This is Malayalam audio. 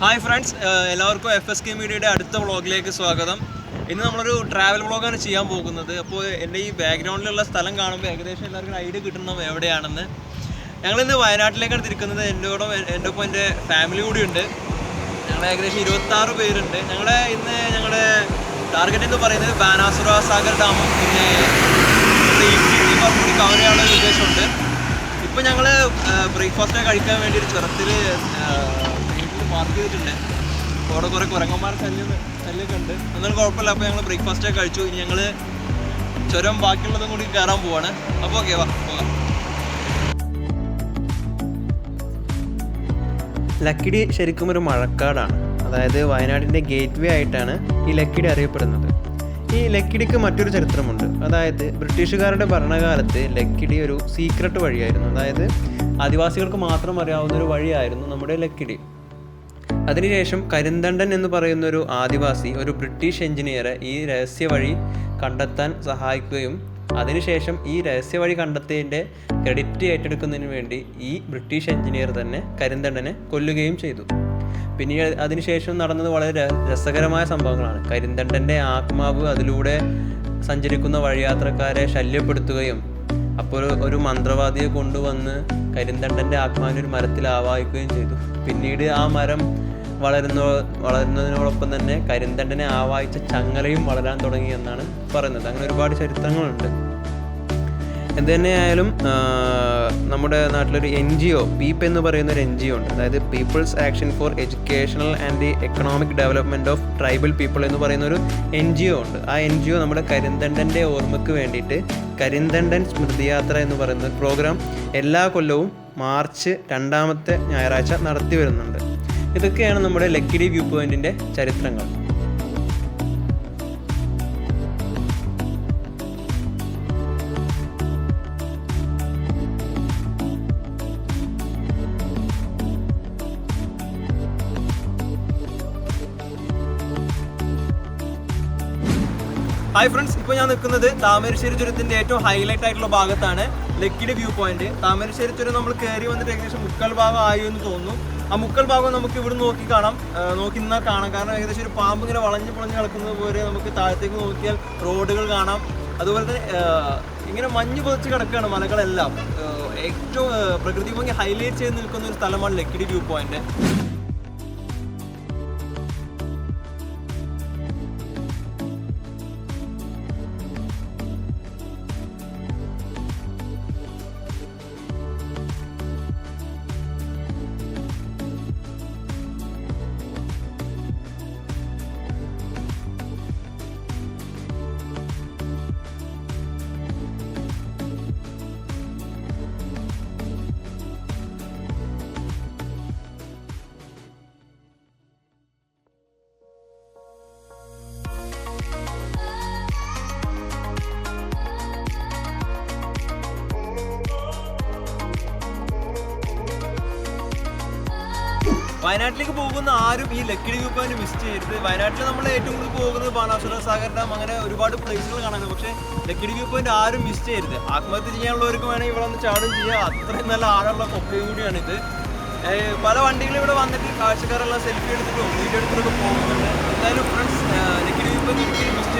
ഹായ് ഫ്രണ്ട്സ് എല്ലാവർക്കും എഫ് എസ് കെ മീഡിയയുടെ അടുത്ത വ്ളോഗിലേക്ക് സ്വാഗതം. ഇന്ന് നമ്മളൊരു ട്രാവൽ വ്ളോഗാണ് ചെയ്യാൻ പോകുന്നത്. അപ്പോൾ എന്റെ ഈ ബാക്ക്ഗ്രൗണ്ടിലുള്ള സ്ഥലം കാണുമ്പോൾ ഏകദേശം എല്ലാവർക്കും ഐഡിയ കിട്ടണം എവിടെയാണെന്ന്. ഞങ്ങളിന്ന് വയനാട്ടിലേക്കാണ് തിരിക്കുന്നത്. എന്റെ കൂടെ എന്റെ ഒപ്പം എന്റെ ഫാമിലി കൂടി ഉണ്ട്. ഞങ്ങൾ ഏകദേശം ഇരുപത്താറ് പേരുണ്ട്. ഞങ്ങളെ ഇന്ന് ഞങ്ങളുടെ ടാർഗറ്റ് എന്ന് പറയുന്നത് ബാനാസുര സാഗർ ഡാമും പിന്നെ നമ്മുടെ ചെയ്യാനുള്ള ഒരു ഉദ്ദേശമുണ്ട്. ഇപ്പോൾ ഞങ്ങൾ ബ്രേക്ക്ഫാസ്റ്റ് കഴിക്കാൻ വേണ്ടി ഒരു ചുരത്തിൽ പാർക്ക് ചെയ്തിട്ടുണ്ട്. അവിടെ കുറെ കുരങ്ങന്മാർ ശല്യം തല്ലൊക്കെ ഉണ്ട് എന്നാലും കുഴപ്പമില്ല. അപ്പോൾ ഞങ്ങൾ ബ്രേക്ക്ഫാസ്റ്റ് ഒക്കെ കഴിച്ചു. ഇനി ഞങ്ങൾ ചുരം ബാക്കിയുള്ളതും കൂടി കയറാൻ പോവാണ്. അപ്പോൾ ഓക്കെ വാ പോകാം. ലക്കിടി ശരിക്കും ഒരു മഴക്കാടാണ്. അതായത് വയനാടിന്റെ ഗേറ്റ് വേ ആയിട്ടാണ് ഈ ലക്കിടി അറിയപ്പെടുന്നത്. ഈ ലക്കിടിക്ക് മറ്റൊരു ചരിത്രമുണ്ട്. അതായത് ബ്രിട്ടീഷുകാരുടെ ഭരണകാലത്ത് ലക്കിടി ഒരു സീക്രട്ട് വഴിയായിരുന്നു. അതായത് ആദിവാസികൾക്ക് മാത്രം അറിയാവുന്ന ഒരു വഴിയായിരുന്നു നമ്മുടെ ലക്കിടി. അതിനുശേഷം കരിന്തണ്ടൻ എന്ന് പറയുന്ന ഒരു ആദിവാസി ഒരു ബ്രിട്ടീഷ് എഞ്ചിനീയറെ ഈ രഹസ്യ വഴി കണ്ടെത്താൻ സഹായിക്കുകയും അതിനുശേഷം ഈ രഹസ്യ വഴി കണ്ടെത്തിയതിന്റെ ക്രെഡിറ്റ് ഏറ്റെടുക്കുന്നതിന് വേണ്ടി ഈ ബ്രിട്ടീഷ് എഞ്ചിനീയർ തന്നെ കരിന്തണ്ടനെ കൊല്ലുകയും ചെയ്തു. പിന്നീട് അതിനുശേഷം നടന്നത് വളരെ രസകരമായ സംഭവങ്ങളാണ്. കരിന്തണ്ടന്റെ ആത്മാവ് അതിലൂടെ സഞ്ചരിക്കുന്ന വഴിയാത്രക്കാരെ ശല്യപ്പെടുത്തുകയും അപ്പോൾ ഒരു- മന്ത്രവാദിയെ കൊണ്ടുവന്ന് കരിന്തണ്ടന്റെ ആത്മാവിനെ ഒരു മരത്തിൽ ആവാഹിക്കുകയും ചെയ്തു. പിന്നീട് ആ മരം വളരുന്ന വളരുന്നതിനോടൊപ്പം തന്നെ കരിന്തണ്ടനെ ആവാഹിച്ച ചങ്ങലയും വളരാൻ തുടങ്ങി എന്നാണ് പറയുന്നത്. അങ്ങനെ ഒരുപാട് ചരിത്രങ്ങളുണ്ട്. എന്ത് നമ്മുടെ നാട്ടിലൊരു എൻ ജി ഒ പീപ്പ് എന്ന് പറയുന്ന ഒരു എൻ ജി ഒ ഉണ്ട്. അതായത് people's action for educational and the economic development of tribal people എന്ന് പറയുന്ന ഒരു എൻ ജി ഒ ഉണ്ട്. ആ എൻ ജി ഒ നമ്മുടെ കരിന്തണ്ടന്റെ ഓർമ്മയ്ക്ക് വേണ്ടിയിട്ട് കരിന്തണ്ടൻ സ്മൃതിയാത്ര എന്ന് പറയുന്ന പ്രോഗ്രാം എല്ലാ കൊല്ലവും മാർച്ച് രണ്ടാമത്തെ ഞായറാഴ്ച നടത്തി വരുന്നുണ്ട്. ഇതൊക്കെയാണ് നമ്മുടെ ലക്കിടി വ്യൂ പോയിന്റിന്റെ ചരിത്രങ്ങൾ. ഹായ് ഫ്രണ്ട്സ് ഇപ്പോൾ ഞാൻ നിൽക്കുന്നത് താമരശ്ശേരി ചുരത്തിന്റെ ഏറ്റവും ഹൈലൈറ്റ് ആയിട്ടുള്ള ഭാഗത്താണ്. ലക്കിടി വ്യൂ പോയിന്റ് താമരശ്ശേരി ചുരം നമ്മൾ കയറി വന്നിട്ട് ഏകദേശം മുക്കാൽ ഭാഗം ആയി എന്ന് തോന്നുന്നു. ആ മുക്കാൽ ഭാഗം നമുക്ക് ഇവിടെ നോക്കി കാണാം. നോക്കി നിന്നാൽ കാണാം. കാരണം ഏകദേശം ഒരു പാമ്പ് ഇങ്ങനെ വളഞ്ഞു പൊളഞ്ഞ് കിടക്കുന്നത് പോലെ നമുക്ക് താഴത്തേക്ക് നോക്കിയാൽ റോഡുകൾ കാണാം. അതുപോലെ തന്നെ ഇങ്ങനെ മഞ്ഞ് പൊതിച്ച് കിടക്കുകയാണ് മലകളെല്ലാം. ഏറ്റവും പ്രകൃതി ഭംഗി ഹൈലൈറ്റ് ചെയ്ത് നിൽക്കുന്ന ഒരു സ്ഥലമാണ് ലക്കിടി വ്യൂ പോയിന്റ് വയനാട്ടിലേക്ക് പോകുന്ന ആരും ഈ ലക്കിടി ഗ്രൂപ്പ് പോയിന്റ് മിസ് ചെയ്യരുത്. വയനാട്ടിൽ നമ്മൾ ഏറ്റവും കൂടുതൽ പോകുന്നത് ബാണാസുര സാഗർ ഡാം അങ്ങനെ ഒരുപാട് പ്ലേസുകൾ കാണാനാണ്. പക്ഷേ ലക്കിടി ഗ്രൂപ്പ് പോയിന്റ് ആരും മിസ് ചെയ്യരുത്. ആത്മഹത്യ ചെയ്യാനുള്ളവർക്ക് വേണമെങ്കിൽ ഇവിടെ വന്ന് ചാടും ചെയ്യാം. അത്രയും നല്ല ആഴമുള്ള കൂടിയാണ് ഇത് പല വണ്ടികളും ഇവിടെ വന്നിട്ട് കാഴ്ചക്കാരെല്ലാം സെൽഫി എടുത്തിട്ടും വീഡിയോ എടുത്തിട്ടൊക്കെ പോകുന്നുണ്ട്. എന്തായാലും ഫ്രണ്ട്സ് ലക്കിടി ഗ്രൂപ്പ് ഒരിക്കലും മിസ്